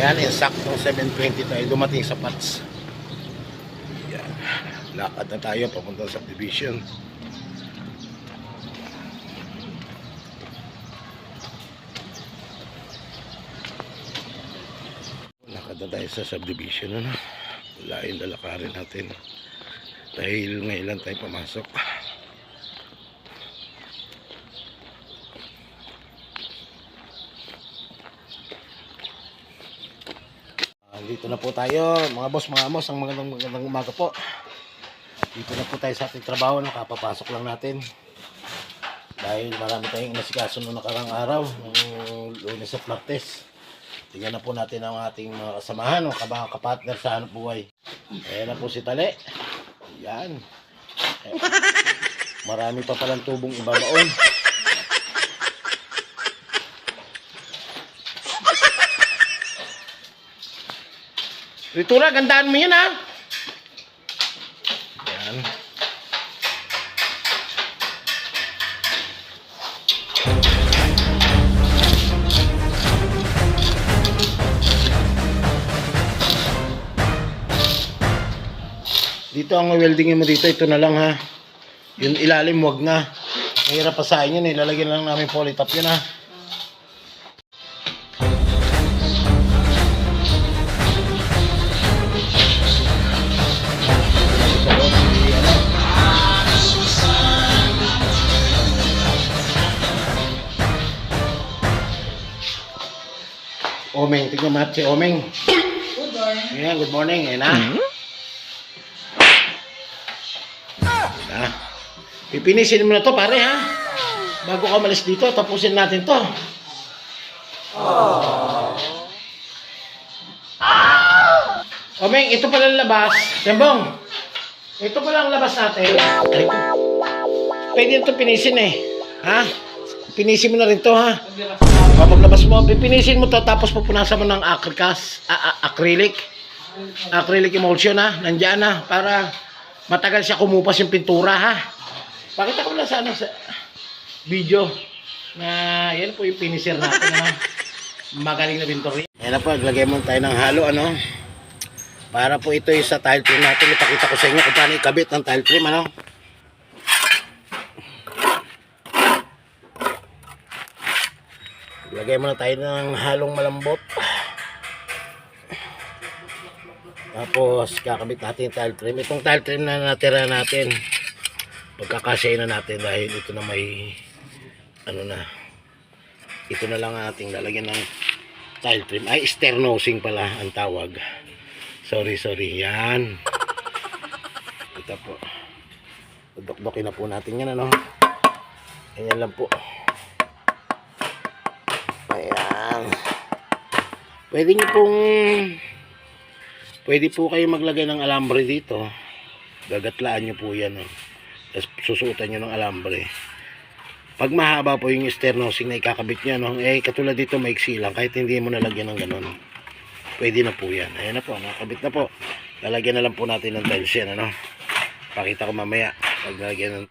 Ayan, insaktong 7.20 tayo dumating sa Pats. Ayan. Lakad na tayo papunta sa subdivision. Lakad na tayo sa subdivision. Ano? Lain lalakarin natin. Dahil ngayon lang tayo pumasok. Dito na po tayo, mga boss, mga amos, ang magandang magandang umaga po. Dito na po tayo sa ating trabaho, nakapapasok lang natin. Dahil marami tayong nasikaso noong nakarang araw, ng lunes at martes. Tingnan na po natin ang ating mga kasamahan, o mga kapatner sa hanap buhay. Ayan na po si Tale. Yan. Marami pa palang tubong ibabaon. Ritura, gandaan mo yun ha. Yan. Dito ang weldingin mo dito, ito na lang ha. Yung ilalim, wag na. Mahirap pa sa inyo, ilalagyan lang namin polytop yun ha. Omeng, tingnan mo si Omeng. Good morning. Ayan, good morning. Ayan na. Ah. Pipinisin mo na to pare ha. Bago ka malis dito, tapusin natin to. Omeng, ito pala ang labas. Tembong, ito pala ang labas natin. Ay, Pwede ito pinisin eh. Ha? Pinisin mo na rin to ha. O, paglabas mo, pipinisin mo to tapos pupunasan mo ng acrylic, acrylic, acrylic emulsion ha, nandiyan na para matagal siya kumupas yung pintura ha. Pakita ko lang sa ano sa video na yan po yung finisher natin ha. Magaling na pintura. Yan na po, lagay mo tayo ng halo ano. Para po ito yung sa tile trim natin. Ipakita ko sa inyo kung paano ikabit ng tile trim ano. Lagay muna tayo ng halong malambot. Tapos kakabit natin yung tile trim. Itong tile trim na natira natin. Pagkakasya na natin dahil ito na may ano na. Ito na lang ang ating lalagyan ng tile trim. Ay, sternosing pala ang tawag. Sorry, sorry. Yan. Ito po. Dok-dokin na po natin yan ano. Ganyan lang po. Ayan. Pwede nyo pong pwede po kayo maglagay ng alambre dito. Gagatlaan nyo po yan. Oh. Tapos susuotan nyo ng alambre. Pag mahaba po yung sternosing na ikakabit nyo, no? eh katulad dito maiksi lang. Kahit hindi mo nalagyan ng ganun. Pwede na po yan. Ayan na po, nakabit na po. Lalagyan na lang po natin ng tiles yan. Ano? Pakita ko mamaya. Pag nalagyan ng